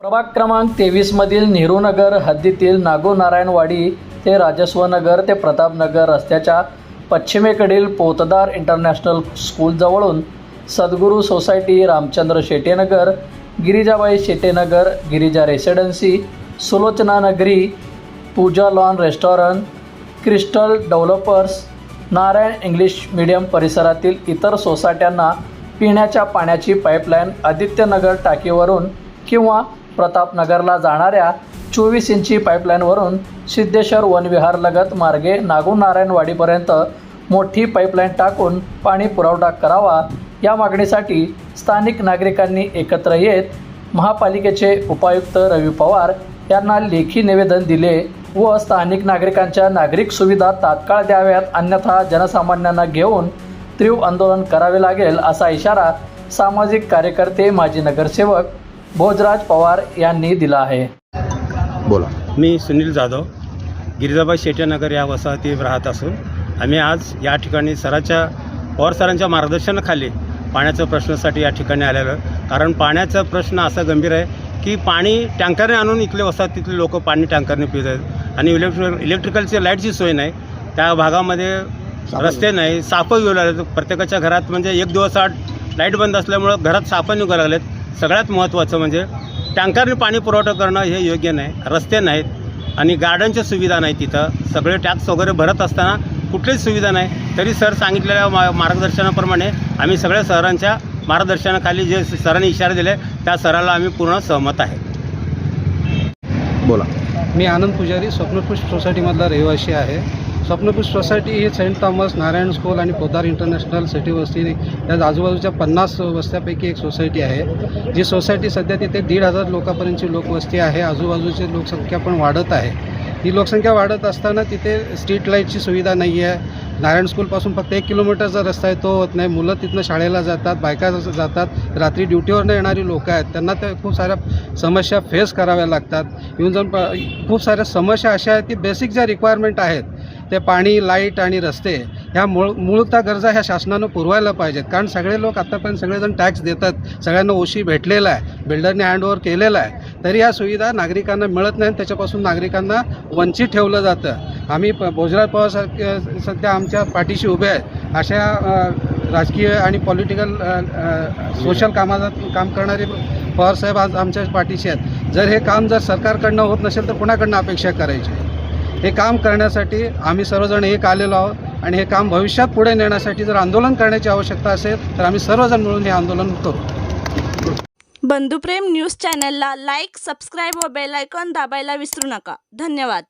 प्रभाग क्रमांक तेवीसमधील नेहरूनगर हद्दीतील नागोनारायणवाडी ते राजस्वनगर ते प्रतापनगर रस्त्याच्या पश्चिमेकडील Potdar international स्कूलजवळून Sadguru society Ramchandra Shetenagar Girijabai Shetenagar Girija residency Sulochana Nagari Pooja lawn restaurant crystal developers Narayan English medium परिसरातील इतर सोसायट्यांना पिण्याच्या पाण्याची पाईपलाईन आदित्यनगर टाकीवरून किंवा प्रतापनगरला जाणाऱ्या चोवीस इंची पाईपलाईनवरून सिद्धेश्वर वनविहारलगत मार्गे नागूनारायणवाडीपर्यंत मोठी पाईपलाईन टाकून पाणी पुरवठा करावा या मागणीसाठी स्थानिक नागरिकांनी एकत्र येत महापालिकेचे उपायुक्त रवी पवार यांना लेखी निवेदन दिले व स्थानिक नागरिकांच्या नागरिक सुविधा तात्काळ द्याव्यात अन्यथा जनसामान्यांना घेऊन तीव्र आंदोलन करावे लागेल असा इशारा सामाजिक कार्यकर्ते माजी नगरसेवक भोजराज पवार यांनी दिला आहे. बोला. मी सुनील जाधव गिरिजाबाई शेट्यानगर या वसाहतीत राहत असून आम्ही आज या ठिकाणी सराच्या पवार सरांच्या मार्गदर्शनाखाली पाण्याच्या प्रश्नासाठी या ठिकाणी आलेलो कारण पाण्याचा प्रश्न असा गंभीर आहे की पाणी टँकरने आणून इथले वसाहतीतले लोक पाणी टँकरने पित आहेत. आणि इलेक्ट्रिक इलेक्ट्रिकलची लाईटची सोय नाही. त्या भागामध्ये रस्ते नाही सापं घेऊ लागले प्रत्येकाच्या घरात म्हणजे एक दिवस आठ लाइट बंद असल्यामुळं घरात सापं निघू लागलेत. सगळ्यात महत्त्वाचं म्हणजे टँकरने पाणी पुरवठा करणं हे योग्य नाही रस्ते नाहीत आणि गार्डनच्या सुविधा नाही तिथं. सगळे टॅक्स वगैरे भरत असताना कुठलीच सुविधा नाही. तरी सर सांगितलेल्या मा मार्गदर्शनाप्रमाणे आम्ही सगळ्या सरांच्या मार्गदर्शनाखाली जे सरांनी इशारे दिले त्या सराला आम्ही पूर्ण सहमत आहे. बोला. मी आनंद पुजारी स्वप्नपुष्प सोसायटीमधला रहिवासी आहे. स्वप्नपुष्प सोसायटी ही सेंट थॉमस नारायण स्कूल आणि पोदार इंटरनॅशनल सिटी वस्ती या आजूबाजूच्या पन्नास वस्त्यापैकी एक सोसायटी आहे. जी सोसायटी सध्या तिथे दीड हजार लोकांपर्यंतची लोकवस्ती आहे. आजूबाजूची लोकसंख्या पण वाढत आहे. ही लोकसंख्या वाढत असताना तिथे स्ट्रीट लाईटची सुविधा नाही आहे नारायण स्कूलपासून फक्त एक किलोमीटरचा रस्ता आहे. तो होत नाही. मुलं तिथनं शाळेला जातात बायका जातात. रात्री ड्युटीवरनं येणारी लोकं आहेत. त्यांना त्या खूप साऱ्या समस्या फेस कराव्या लागतात. येऊन जाऊन प खूप साऱ्या समस्या अशा आहेत की बेसिक ज्या रिक्वायरमेंट आहेत ते पाणी लाइट आणि रस्ते ह्या मूळ मूळतः गरजा ह्या शासनानं पुरवायला पाहिजेत. कारण सगळे लोक आत्तापर्यंत सगळेजण टॅक्स देतात. सगळ्यांना ओशी भेटलेला आहे. बिल्डरने हँडओव्हर केलेला आहे. तरी ह्या सुविधा नागरिकांना मिळत नाही त्याच्यापासून नागरिकांना वंचित ठेवलं जातं. आम्ही प भोजराज पवार सध्या आमच्या पाठीशी उभे आहेत. अशा राजकीय आणि पॉलिटिकल सोशल कामाचा काम करणारे पवारसाहेब आज आमच्या पाठीशी आहेत. जर हे काम जर सरकारकडनं होत नसेल तर कुणाकडनं अपेक्षा करायची? हे काम करण्यासाठी आम्ही सर्वजण एक आलेलो आहोत आणि हे काम भविष्यात पुढे नेण्यासाठी जर आंदोलन करण्याची आवश्यकता असेल तर आम्ही सर्वजण मिळून हे आंदोलन करू. बंधुप्रेम न्यूज चॅनलला लाईक सबस्क्राईब व बेलायकॉन दाबायला विसरू नका. धन्यवाद.